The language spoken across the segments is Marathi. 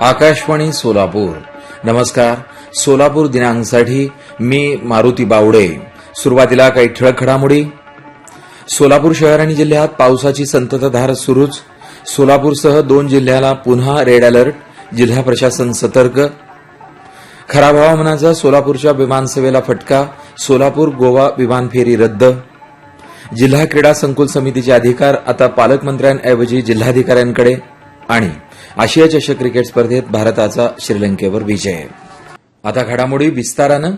आकाशवाणी सोलापूर. नमस्कार. सोलापूर दिनांकसाठी मी मारुती बावडे. सुरुवातीला काही ठळक घडामोडी. सोलापूर शहर आणि जिल्ह्यात पावसाची संततधार सुरूच. सोलापूरसह दोन जिल्ह्याला पुन्हा रेड अलर्ट जिल्हा प्रशासन सतर्क. खराब हवामानाचा सोलापूरच्या विमानसेवेला फटका सोलापूर गोवा विमान फेरी रद्द. जिल्हा क्रीडा संकुल समितीचे अधिकार आता पालकमंत्र्यांऐवजी जिल्हाधिकाऱ्यांकडे आणि आशिया चषक क्रिकेट स्पर्धेत भारताचा श्रीलंकेवर विजय. आता घडामोडी विस्तारानं.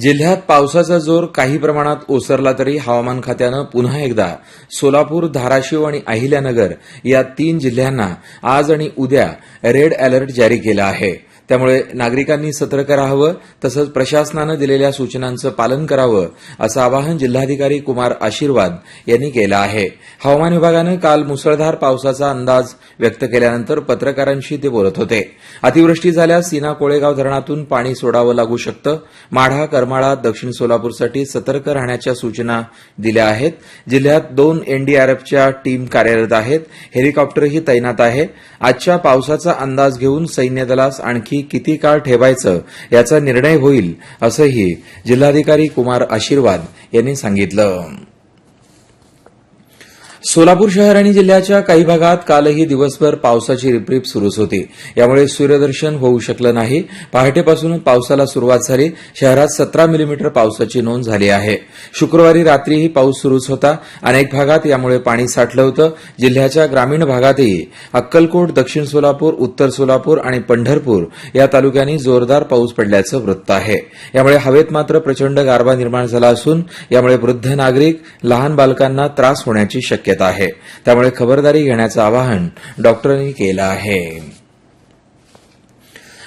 जिल्ह्यात पावसाचा जोर काही प्रमाणात ओसरला तरी हवामान खात्यानं पुन्हा एकदा सोलापूर धाराशिव आणि अहिल्यानगर या तीन जिल्ह्यांना आज आणि उद्या रेड अलर्ट जारी केला आहे. त्यामुळे नागरिकांनी सतर्क राहावं तसंच प्रशासनानं दिलेल्या सूचनांचं पालन करावं असं आवाहन जिल्हाधिकारी कुमार आशीर्वाद यांनी केलं आहे. हवामान विभागानं काल मुसळधार पावसाचा अंदाज व्यक्त केल्यानंतर पत्रकारांशी ते बोलत होते. अतिवृष्टी झाल्यास सीना कोळेगाव धरणातून पाणी सोडावं लागू शकतं. माढा करमाळा दक्षिण सोलापूरसाठी सतर्क राहण्याच्या सूचना दिल्या आहेत. जिल्ह्यात दोन एनडीआरएफच्या टीम कार्यरत आहेत. हेलिकॉप्टरही तैनात आहे. आजच्या पावसाचा अंदाज घेऊन सैन्य दलास आणखी किती काळ ठेवायचं याचा निर्णय होईल असंही जिल्हाधिकारी कुमार आशीर्वाद यांनी सांगितलं. सोलापूर शहर आणि जिल्ह्याच्या काही भागात कालही दिवसभर पावसाची रिपरिप सुरूच होती. यामुळे सूर्यदर्शन होऊ शकलं नाही. पहाटेपासून पावसाला सुरुवात झाली. शहरात सतरा मिलीमीटर पावसाची नोंद झाली आहे. शुक्रवारी रात्रीही पाऊस सुरूच होता. अनेक भागात यामुळे पाणी साठलं होतं. जिल्ह्याच्या ग्रामीण भागातही अक्कलकोट दक्षिण सोलापूर उत्तर सोलापूर आणि पंढरपूर या तालुक्यांनी जोरदार पाऊस पडल्याचं वृत्त आहे. यामुळे हवेत मात्र प्रचंड गारवा निर्माण झाला असून यामुळे वृद्ध नागरिक लहान बालकांना त्रास होण्याची शक्यता आहे. त्यामुळे खबरदारी घेण्याचं आवाहन डॉक्टरांनी केलं आहे.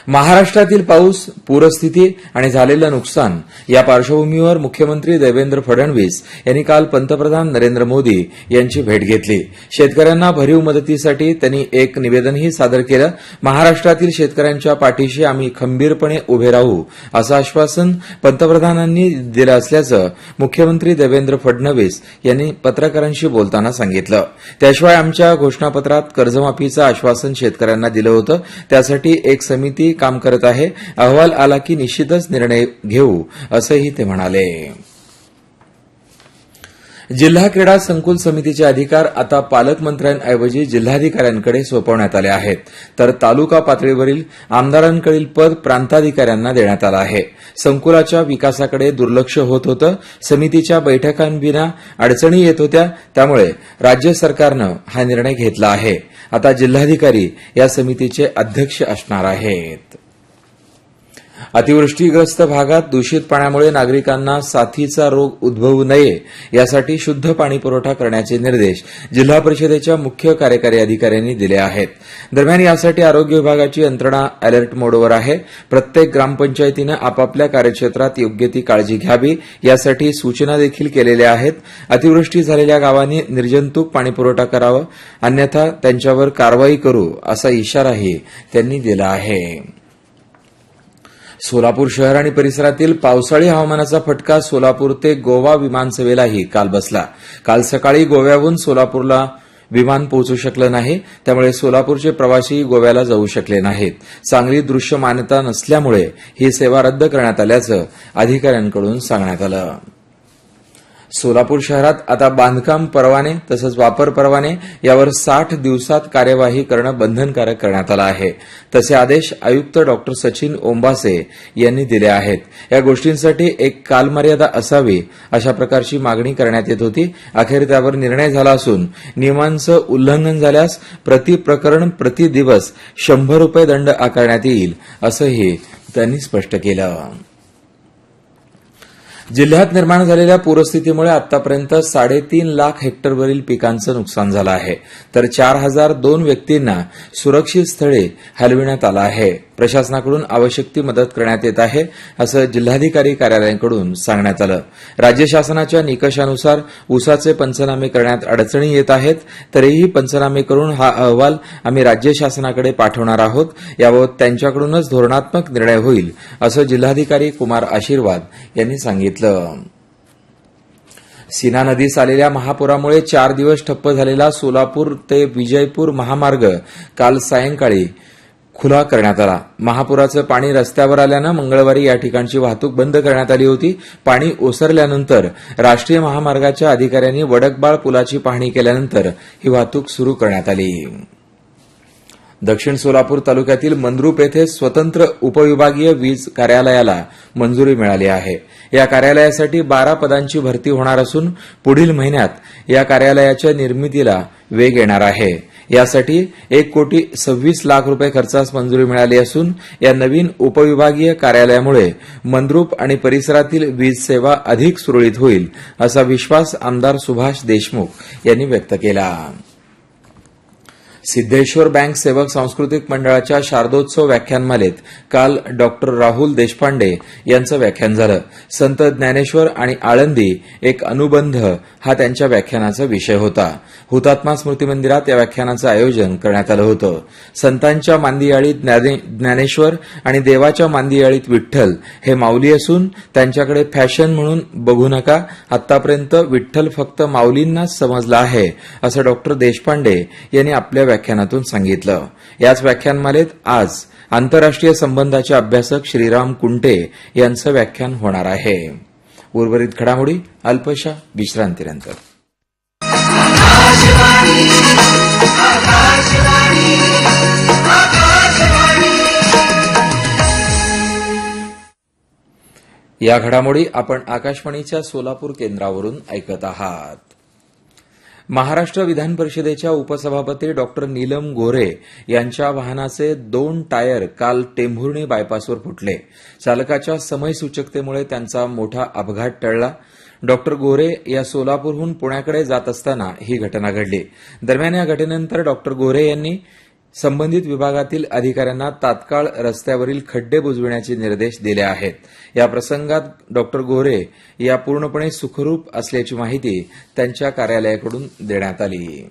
महाराष्ट्रातील पाऊस पूरस्थिती आणि झालेलं नुकसान या पार्श्वभूमीवर मुख्यमंत्री देवेंद्र फडणवीस यांनी काल पंतप्रधान नरेंद्र मोदी यांची भेट घेतली. शेतकऱ्यांना भरीव मदतीसाठी त्यांनी एक निवेदनही सादर केलं. महाराष्ट्रातील शेतकऱ्यांच्या पाठीशी आम्ही खंबीरपणे उभे राहू असं आश्वासन पंतप्रधानांनी दिलं असल्याचं मुख्यमंत्री देवेंद्र फडणवीस यांनी पत्रकारांशी बोलताना सांगितलं. त्याशिवाय आमच्या घोषणापत्रात कर्जमाफीचं आश्वासन शेतकऱ्यांना दिलं होतं. त्यासाठी एक समिती काम करत आहे. अहवाल आला की निश्चितच निर्णय घेऊ असंही ते म्हणाले. जिल्हा क्रीडा संकुल समितीचे अधिकार आता पालकमंत्र्यांऐवजी जिल्हाधिकाऱ्यांकडे सोपवण्यात आले आहेत. तर तालुका पातळीवरील आमदारांकडील पद प्रांताधिकाऱ्यांना देण्यात आलं आहे. संकुलाच्या विकासाकडे दुर्लक्ष होत होतं. समितीच्या बैठकांविना अडचणी येत होत्या. त्यामुळे राज्य सरकारनं हा निर्णय घेतला आहे. आता जिल्हाधिकारी या समितीचे अध्यक्ष असणार आहेत. अतिवृष्टीग्रस्त भागात दूषित पाण्यामुळे नागरिकांना साथीचा रोग उद्भवू नये यासाठी शुद्ध पाणी पुरवठा करण्याचे निर्देश जिल्हा परिषदेच्या मुख्य कार्यकारी अधिकाऱ्यांनी दिले आहेत. दरम्यान यासाठी आरोग्य विभागाची यंत्रणा अलर्ट मोडवर आहे. प्रत्येक ग्रामपंचायतीनं आपापल्या कार्यक्षेत्रात योग्य ती काळजी घ्यावी यासाठी सूचना देखील केलेल्या आहेत. अतिवृष्टी झालेल्या गावांनी निर्जंतुक पाणीपुरवठा करावा अन्यथा त्यांच्यावर कारवाई करू असा इशाराही त्यांनी दिला आहे. सोलापूर शहर आणि परिसरातील पावसाळी हवामानाचा फटका सोलापूर ते गोवा विमानसेवेलाही काल बसला. काल सकाळी गोव्याहून सोलापूरला विमान पोहोचू शकलं नाही त्यामुळे सोलापूरचे प्रवासी गोव्याला जाऊ शकले नाहीत. चांगली दृश्य मान्यता नसल्यामुळे ही सेवा रद्द करण्यात आल्याचं अधिकाऱ्यांकडून सांगण्यात आलं. सोलापूर शहरात आता बांधकाम परवाने तसंच वापर परवाने यावर साठ दिवसात कार्यवाही करणं बंधनकारक करण्यात आलं आहे. तसे आदेश आयुक्त डॉक्टर सचिन ओंबासे यांनी दिले आहेत. या गोष्टींसाठी एक कालमर्यादा असावी अशा प्रकारची मागणी करण्यात येत होती. अखेर त्यावर निर्णय झाला असून नियमांचं उल्लंघन झाल्यास प्रति प्रकरण प्रति दिवस शंभर रुपये दंड आकारण्यात येईल असंही त्यांनी स्पष्ट केलं. जिल्ह्यात निर्माण झालेल्या पूरस्थितीमुळे आतापर्यंत साडेतीन लाख हेक्टरवरील पिकांचं नुकसान झालं आहे. तर चार हजार दोन व्यक्तींना सुरक्षित स्थळी हलविण्यात आलं आहे. प्रशासनाकडून आवश्यक ती मदत करण्यात येत आहे असं जिल्हाधिकारी कार्यालयाकडून सांगण्यात आलं. राज्य शासनाच्या निकषानुसार ऊसाचे पंचनामे करण्यात अडचणी येत आहेत तरीही पंचनामे करून हा अहवाल आम्ही राज्य शासनाकडे पाठवणार आहोत. याबाबत त्यांच्याकडूनच धोरणात्मक निर्णय होईल असं जिल्हाधिकारी कुमार आशीर्वाद यांनी सांगितलं. सीना नदीस आलेल्या महापुरामुळे चार दिवस ठप्प झालेला सोलापूर ते विजयपूर महामार्ग काल सायंकाळी खुला करण्यात आला. महापुराचं पाणी रस्त्यावर आल्यानं मंगळवारी या ठिकाणची वाहतूक बंद करण्यात आली होती. पाणी ओसरल्यानंतर राष्ट्रीय महामार्गाच्या अधिकाऱ्यांनी वडकबाळ पुलाची पाहणी केल्यानंतर ही वाहतूक सुरू करण्यात आली. दक्षिण सोलापूर तालुक्यातील मंद्रुप येथे स्वतंत्र उपविभागीय वीज कार्यालयाला मंजुरी मिळाली आहे. या कार्यालयासाठी बारा पदांची भरती होणार असून पुढील महिन्यात या कार्यालयाच्या निर्मितीला वेग येणार आहे. यासाठी एक कोटी सव्वीस लाख रुपये खर्चास मंजुरी मिळाली असून या नवीन उपविभागीय कार्यालयामुळे मंद्रुप आणि परिसरातील वीज सेवा अधिक सुरळीत होईल असा विश्वास आमदार सुभाष देशमुख यांनी व्यक्त केला. सिद्धेश्वर बँक सेवक सांस्कृतिक मंडळाच्या शारदोत्सव व्याख्यानमालेत काल डॉक्टर राहुल देशपांडे यांचं व्याख्यान झालं. संत ज्ञानेश्वर आणि आळंदी एक अनुबंध हा त्यांच्या व्याख्यानाचा विषय होता. हुतात्मा स्मृती मंदिरात या व्याख्यानाचं आयोजन करण्यात आलं होतं. संतांच्या मांदियाळीत ज्ञाने- ज्ञानेश्वर आणि देवाच्या मांदियाळीत विठ्ठल हे माऊली असून त्यांच्याकडे फॅशन म्हणून बघू नका आतापर्यंत विठ्ठल फक्त माऊलींनाच समजला आहे असं डॉक्टर देशपांडे यांनी आपल्या व्याख्यानातून सांगितलं. याच व्याख्यानमालेत आज आंतरराष्ट्रीय संबंधाचे अभ्यासक श्रीराम कुंटे यांचं व्याख्यान होणार आहे. उर्वरित घडामोडी अल्पशा विश्रांतीनंतर. या घडामोडी आपण आकाशवाणीच्या सोलापूर केंद्रावरून ऐकत आहात. महाराष्ट्र विधान परिषदेच्या उपसभापती डॉक्टर नीलम गोरे यांच्या वाहनाचे दोन टायर काल टेंभुर्णी बायपासवर फुटले. चालकाच्या समयसूचकतेमुळे त्यांचा मोठा अपघात टळला. डॉक्टर गोरे या सोलापूरहून पुण्याकडे जात असताना ही घटना घडली. दरम्यान या घटनेनंतर डॉक्टर गोरे यांनी संबंधित विभागातील अधिकाऱ्यांना तात्काळ रस्त्यावरील खड्डे बुजविण्याचे निर्देश दिले आहेत. या प्रसंगात डॉक्टर गोरे या पूर्णपणे सुखरूप असल्याची माहिती त्यांच्या कार्यालयाकडून देण्यात आली.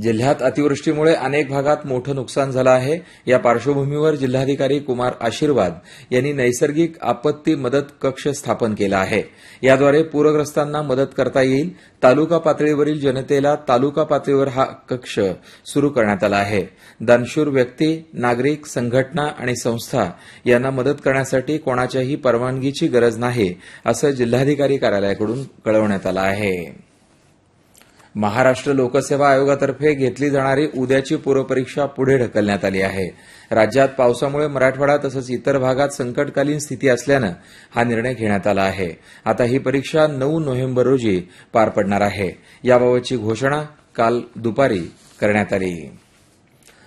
जिल्ह्यात अतिवृष्टीमुळे अनेक भागात मोठं नुकसान झालं आहे. या पार्श्वभूमीवर जिल्हाधिकारी कुमार आशीर्वाद यांनी नैसर्गिक आपत्ती मदत कक्ष स्थापन केला आहे. याद्वारे पूरग्रस्तांना मदत करता येईल. तालुका पातळीवरील जनतेला तालुका पातळीवर हा कक्ष सुरू करण्यात आला आहे. दानशूर व्यक्ती नागरिक संघटना आणि संस्था यांना मदत करण्यासाठी कोणाच्याही परवानगीची गरज नाही असं जिल्हाधिकारी कार्यालयाकडून कळवण्यात आलं आहे. महाराष्ट्र लोकसेवा आयोगातर्फे घेतली जाणारी उद्याची पूर्वपरीक्षा पुढे ढकलण्यात आली आहे. राज्यात पावसामुळे मराठवाडा तसंच इतर भागात संकटकालीन स्थिती असल्यानं हा निर्णय घेण्यात आला आहे. आता ही परीक्षा नऊ नोव्हेंबर रोजी पार पडणार आहे. याबाबतची घोषणा काल दुपारी करण्यात आली.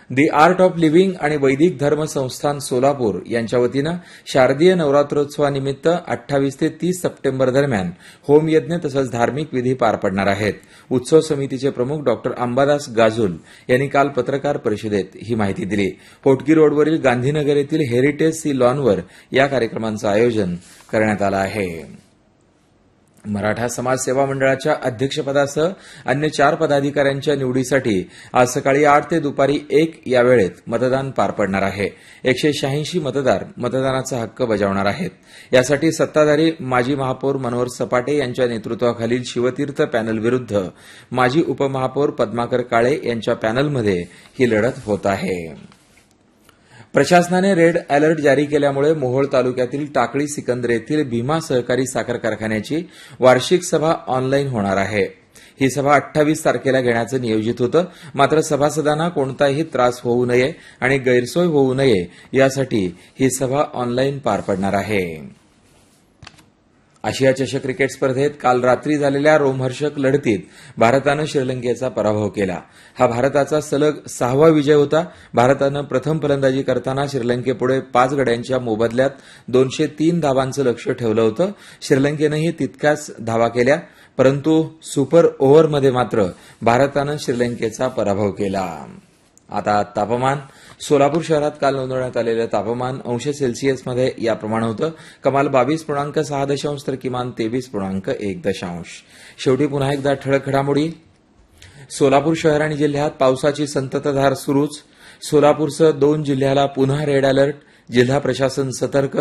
दी आर्ट ऑफ लिव्हिंग आणि वैदिक धर्म संस्थान सोलापूर यांच्या वतीनं शारदीय नवरात्रोत्सवानिमित्त अठ्ठावीस ते तीस सप्टेंबर दरम्यान होमयज्ञ तसंच धार्मिक विधी पार पडणार आहेत. उत्सव समितीचे प्रमुख डॉक्टर अंबादास गाजुल यांनी काल पत्रकार परिषदेत ही माहिती दिली. पोटगी रोडवरील गांधीनगर येथील हेरिटेज सी लॉनवर या कार्यक्रमांचं आयोजन करण्यात आलं आहे. मराठा समाज सेवा मंडळाच्या अध्यक्षपदासह अन्य चार पदाधिकाऱ्यांच्या निवडीसाठी आज सकाळी आठ ते दुपारी एक या वेळेत मतदान पार पडणार आहे. एकशे शहाऐंशी मतदार मतदानाचा हक्क बजावणार आहेत. यासाठी सत्ताधारी माजी महापौर मनोहर सपाटे यांच्या नेतृत्वाखालील शिवतीर्थ पॅनल विरुद्ध माजी उपमहापौर पद्माकर काळे यांच्या पॅनलमध्ये ही लढत होत आहे. प्रशासनाने रेड अलर्ट जारी केल्यामुळे मोहोळ तालुक्यातील टाकळी सिकंदर येथील भीमा सहकारी साखर कारखान्याची वार्षिक सभा ऑनलाईन होणार आहे. ही सभा अठ्ठावीस तारखेला घेण्याचं नियोजित होतं. मात्र सभासदांना कोणताही त्रास होऊ नये आणि गैरसोय होऊ नये यासाठी ही सभा ऑनलाईन पार पडणार आहे. आशिया चषक क्रिकेट स्पर्धेत काल रात्री झालेल्या रोमहर्षक लढतीत भारतानं श्रीलंकेचा पराभव केला. हा भारताचा सलग सहावा विजय होता. भारतानं प्रथम फलंदाजी करताना श्रीलंकेपुढे पाच गड्यांच्या मोबदल्यात दोनशे तीन धावांचं लक्ष ठेवलं होतं. श्रीलंकेनंही तितक्याच धावा केल्या परंतु सुपर ओव्हरमध्ये मात्र भारतानं श्रीलंकेचा पराभव केला. आता तापमान सोलापूर शहरात काल नोंदवण्यात आलेलं तापमान अंश सेल्सिअसमध्ये याप्रमाणे होतं. कमाल बावीस पूर्णांक सहा दशांश तर किमान तेवीस पूर्णांक एक दशांश. शेवटी पुन्हा एकदा ठळक घडामोडी. सोलापूर शहर आणि जिल्ह्यात पावसाची संततधार सुरूच. सोलापूरसह दोन जिल्ह्याला पुन्हा रेड अलर्ट. जिल्हा प्रशासन सतर्क.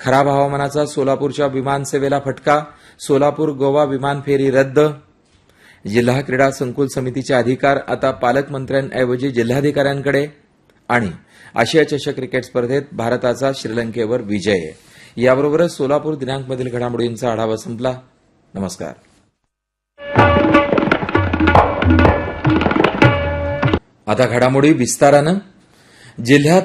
खराब हवामानाचा सोलापूरच्या विमानसेवेला फटका. सोलापूर गोवा विमान फेरी रद्द. जिल्हा क्रीडा संकुल समितीचे अधिकार आता पालकमंत्र्यांऐवजी जिल्हाधिकाऱ्यांकडे आणि आशिया चषक क्रिकेट स्पर्धेत भारताचा श्रीलंकेवर विजय. याबरोबरच सोलापूर दिनांकमधील घडामोडींचा आढावा संपला. नमस्कार. आता घडामोडी विस्तारानं. जिल्ह्यात